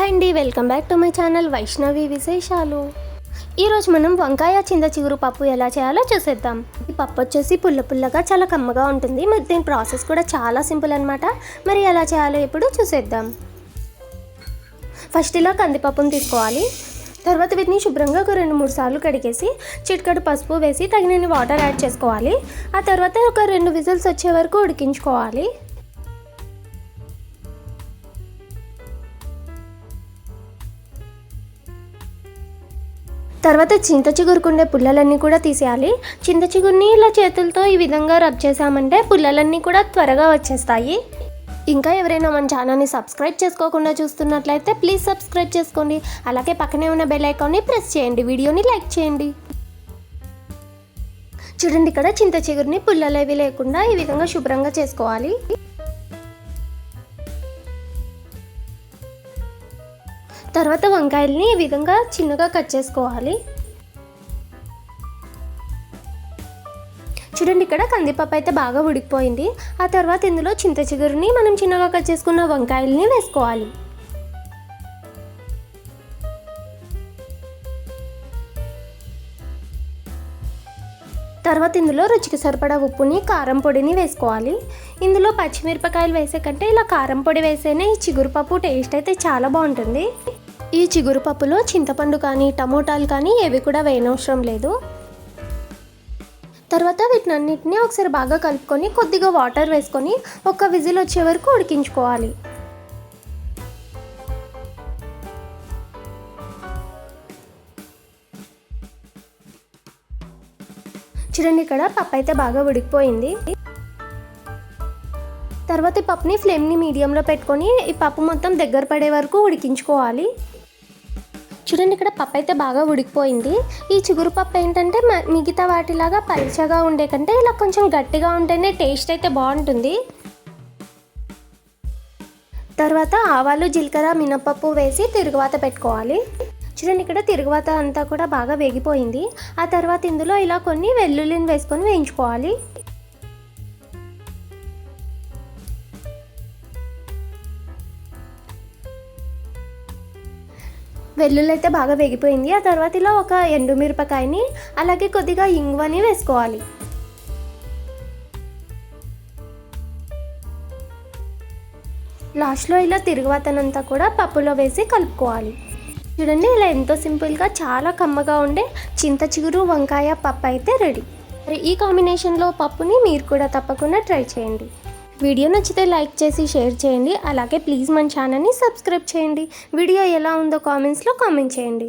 Hi అండి welcome back to my channel Vaishnavi విశేషాలు. ఈరోజు మనం వంకాయ చింత చిగురు పప్పు ఎలా చేయాలో చూసేద్దాం. ఈ పప్పు వచ్చేసి పుల్ల పుల్లగా చాలా కమ్మగా ఉంటుంది. మరి దీని ప్రాసెస్ కూడా చాలా సింపుల్ అనమాట మరి ఎలా చేయాలో ఇప్పుడు చూసేద్దాం. ఫస్ట్ ఇలా కందిపప్పును తీసుకోవాలి. తర్వాత వీటిని శుభ్రంగా ఒక రెండు మూడు సార్లు కడిగేసి చిటికడు పసుపు వేసి తగినన్ని వాటర్ యాడ్ చేసుకోవాలి. ఆ తర్వాత ఒక రెండు విజిల్స్ వచ్చే వరకు ఉడికించుకోవాలి. తర్వాత చింత చిగురుకుండే పుల్లలన్నీ కూడా తీసేయాలి. చింత చిగురిని ఇలా చేతులతో ఈ విధంగా రబ్ చేసామంటే పుల్లలన్నీ కూడా త్వరగా వచ్చేస్తాయి. ఇంకా ఎవరైనా మన ఛానల్ని సబ్స్క్రైబ్ చేసుకోకుండా చూస్తున్నట్లయితే ప్లీజ్ సబ్స్క్రైబ్ చేసుకోండి. అలాగే పక్కనే ఉన్న బెల్ ఐకాన్ని ప్రెస్ చేయండి. వీడియోని లైక్ చేయండి. చూడండి ఇక్కడ చింత చిగురిని పుల్లలేవి లేకుండా ఈ విధంగా శుభ్రంగా చేసుకోవాలి. తర్వాత వంకాయల్ని ఈ విధంగా చిన్నగా కట్ చేసుకోవాలి. చూడండి ఇక్కడ కందిపప్పు అయితే బాగా ఉడికిపోయింది. ఆ తర్వాత ఇందులో చింత చిగురుని మనం చిన్నగా కట్ చేసుకున్న వంకాయల్ని వేసుకోవాలి. తర్వాత ఇందులో రుచికి సరిపడా ఉప్పుని కారం పొడిని వేసుకోవాలి. ఇందులో పచ్చిమిరపకాయలు వేసే కంటే ఇలా కారం పొడి వేసేనే ఈ చిగురు పప్పు టేస్ట్ అయితే చాలా బాగుంటుంది. ఈ చిగురు పప్పులో చింతపండు కానీ టమోటాలు కానీ ఏవి కూడా వేయనవసరం లేదు. తర్వాత వీటిని వీటినన్నిటిని ఒకసారి బాగా కలుపుకొని కొద్దిగా వాటర్ వేసుకొని ఒక విజిల్ వచ్చే వరకు ఉడికించుకోవాలి. చూడండి ఇక్కడ పప్పు అయితే బాగా ఉడికిపోయింది. తర్వాత ఈ పప్పుని ఫ్లేమ్ని మీడియంలో పెట్టుకొని ఈ పప్పు మొత్తం దగ్గర పడే వరకు ఉడికించుకోవాలి. చూడండి ఇక్కడ పప్పు అయితే బాగా ఉడికిపోయింది. ఈ చిగురు పప్పు ఏంటంటే మ- మిగతా వాటిలాగా పలుచగా ఉండే కంటే ఇలా కొంచెం గట్టిగా ఉంటేనే టేస్ట్ అయితే బాగుంటుంది. తర్వాత ఆవాలు జీలకర్ర మినపప్పు వేసి తిరుగువాత పెట్టుకోవాలి. చూడండి ఇక్కడ తిరుగువాత అంతా కూడా బాగా వేగిపోయింది. ఆ తర్వాత ఇందులో ఇలా కొన్ని వెల్లుల్లిని వేసుకొని వేయించుకోవాలి. వెల్లుల్లి అయితే బాగా వేగిపోయింది. ఆ తర్వాత ఇలా ఒక ఎండుమిరపకాయని అలాగే కొద్దిగా ఇంగువని వేసుకోవాలి. లాస్ట్లో ఇలా తిరుగువాతనంతా కూడా పప్పులో వేసి కలుపుకోవాలి. చూడండి ఇలా ఎంతో సింపుల్గా చాలా కమ్మగా ఉండే చింత చిగురు వంకాయ పప్పు అయితే రెడీ. మరి ఈ కాంబినేషన్లో పప్పుని మీరు కూడా తప్పకుండా ట్రై చేయండి. వీడియో నచ్చితే లైక్ చేసి షేర్ చేయండి. అలాగే ప్లీజ్ మన ఛానల్ని సబ్స్క్రైబ్ చేయండి. వీడియో ఎలా ఉందో కామెంట్స్లో కామెంట్ చేయండి.